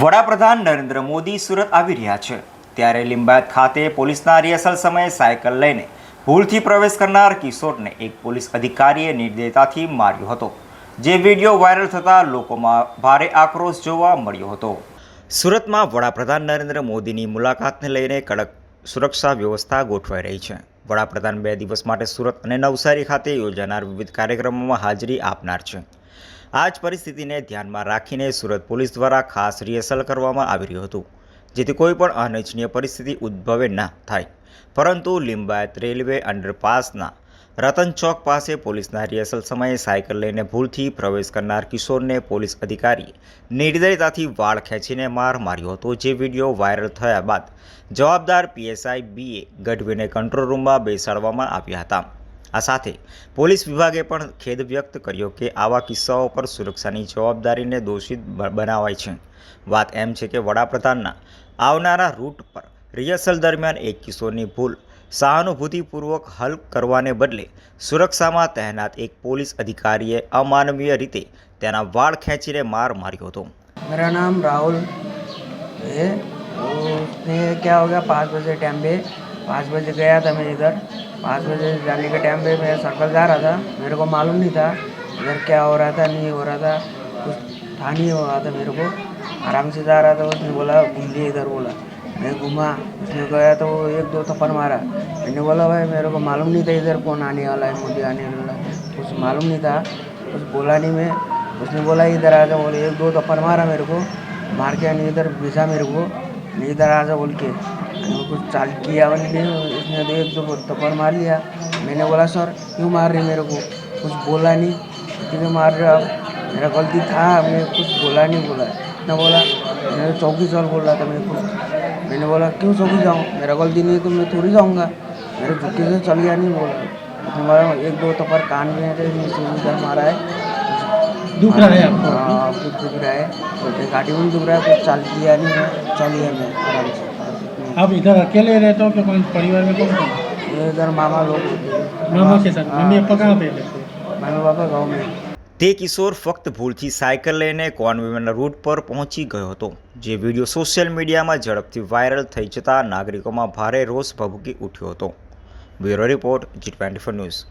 વડાપ્રધાન નરેન્દ્ર મોદી સુરત આવી રહ્યા છે. ત્યારે લિંબાયત ખાતે પોલીસના રિહર્સલ સમયે સાયકલ લઈને ભૂલથી પ્રવેશ કરનાર કિશોરને એક પોલીસ અધિકારીએ નિર્દયતાથી માર્યો હતો. જે વીડિયો વાયરલ થતાં લોકોમાં ભારે આક્રોશ જોવા મળ્યો હતો. સુરતમાં વડાપ્રધાન નરેન્દ્ર મોદીની મુલાકાતને લઈને કડક સુરક્ષા વ્યવસ્થા ગોઠવાઈ રહી છે. વડાપ્રધાન બે દિવસ માટે સુરત અને નવસારી ખાતે યોજાનાર વિવિધ કાર્યક્રમોમાં હાજરી આપનાર છે. આ જ પરિસ્થિતિને ધ્યાનમાં રાખીને સુરત પોલીસ દ્વારા ખાસ રિહર્સલ કરવામાં આવી રહ્યું હતું, જેથી કોઈપણ અનિચ્છનીય પરિસ્થિતિ ઉદ્ભવે ન થાય. પરંતુ લિંબાયત રેલવે અંડરપાસના રતન ચોક પાસે પોલીસના રિહર્સલ સમયે સાયકલ લઈને ભૂલથી પ્રવેશ કરનાર કિશોરને પોલીસ અધિકારીએ નિર્દયતાથી વાળ ખેંચીને માર માર્યો હતો, જે વીડિયો વાયરલ થયા બાદ જવાબદાર પીએસઆઈ બીએ ગઢવીને કંટ્રોલ રૂમમાં બેસાડવામાં આવ્યા હતા. આ સાથે પોલીસ વિભાગે પણ ખેદ વ્યક્ત કર્યો કે આવા કિસ્સાઓ પર સુરક્ષાની જવાબદારીને દોષિત બ- બનાવાય છે વાત એમ છે કે વડાપ્રધાનના આવનારા રૂટ પર રિહર્સલ દરમિયાન એક કિશોરની ભૂલ સહાનુભૂતિપૂર્વક હલ કરવાને બદલે સુરક્ષામાં તહેનાત એક પોલીસ અધિકારીએ અમાનવીય રીતે તેના વાળ ખેંચીને માર માર્યો હતો मेरा नाम राहुल है तो उसने क्या हो गया पाँच बजे टाइम पे पाँच बजे गया था मैं इधर पाँच बजे जाने के टाइम पे मैं सर्कल जा रहा था। मेरे को मालूम नहीं था इधर क्या हो रहा था, नहीं हो रहा था। कुछ था नहीं हो रहा था मेरे को। आराम से जा रहा था, उसने बोला, घूम लिए इधर, बोला। मैं घूमा, उसने गया तो वो एक दो थप्पड़ मारा। मैंने बोला, भाई, मेरे को मालूम नहीं था इधर कौन आने वाला है मोदी आने वाला कुछ मालूम नहीं था, कुछ बोला नहीं मैं। उसने बोला, इधर आ जा, बोले। एक दो थप्पड़ मारा मेरे को, मार के आने, इधर भेजा मेरे को। नहीं इधर आ जा बोल के मैंने कुछ चाल किया मैंने नहीं उसने तो एक दो थप्पड़ मार लिया मैंने बोला सर क्यों मार रहे मेरे को कुछ बोला नहीं क्यों मार रहे हो आप मेरा गलती था मैं कुछ बोला नहीं बोला इतना बोला मैं चौकी चल बोल रहा था मैं कुछ मैंने बोला क्यों चौकी जाऊँ मेरा गलती नहीं है तो मैं थोड़ी जाऊँगा मेरे झुक्के से चल गया नहीं बोला उसने बोला एक दो थप्पड़ कान में है नीचे इधर मारा है दुख रहा है आपको हाँ कुछ दुख रहा है तो गाड़ी में दुख रहा है कुछ चाल किया नहीं है चलिए मैं आराम से आप इधर अकेले रहते हो कि कौन परिवार में कौन कौन ये इधर मामा लोग होते हैं मामा के साथ हाँ, मम्मी पापा कहाँ पे रहते हैं मम्मी पापा गाँव में તે કિશોર ફક્ત ભૂલથી સાયકલ લઈને કોન્વેન્ટના રૂટ પર પહોંચી ગયો હતો જે વિડીયો સોશિયલ મીડિયામાં ઝડપથી વાયરલ થઈ જતાં નાગરિકોમાં ભારે રોષ ભભૂકી ઉઠ્યો હતો bureau report G twenty news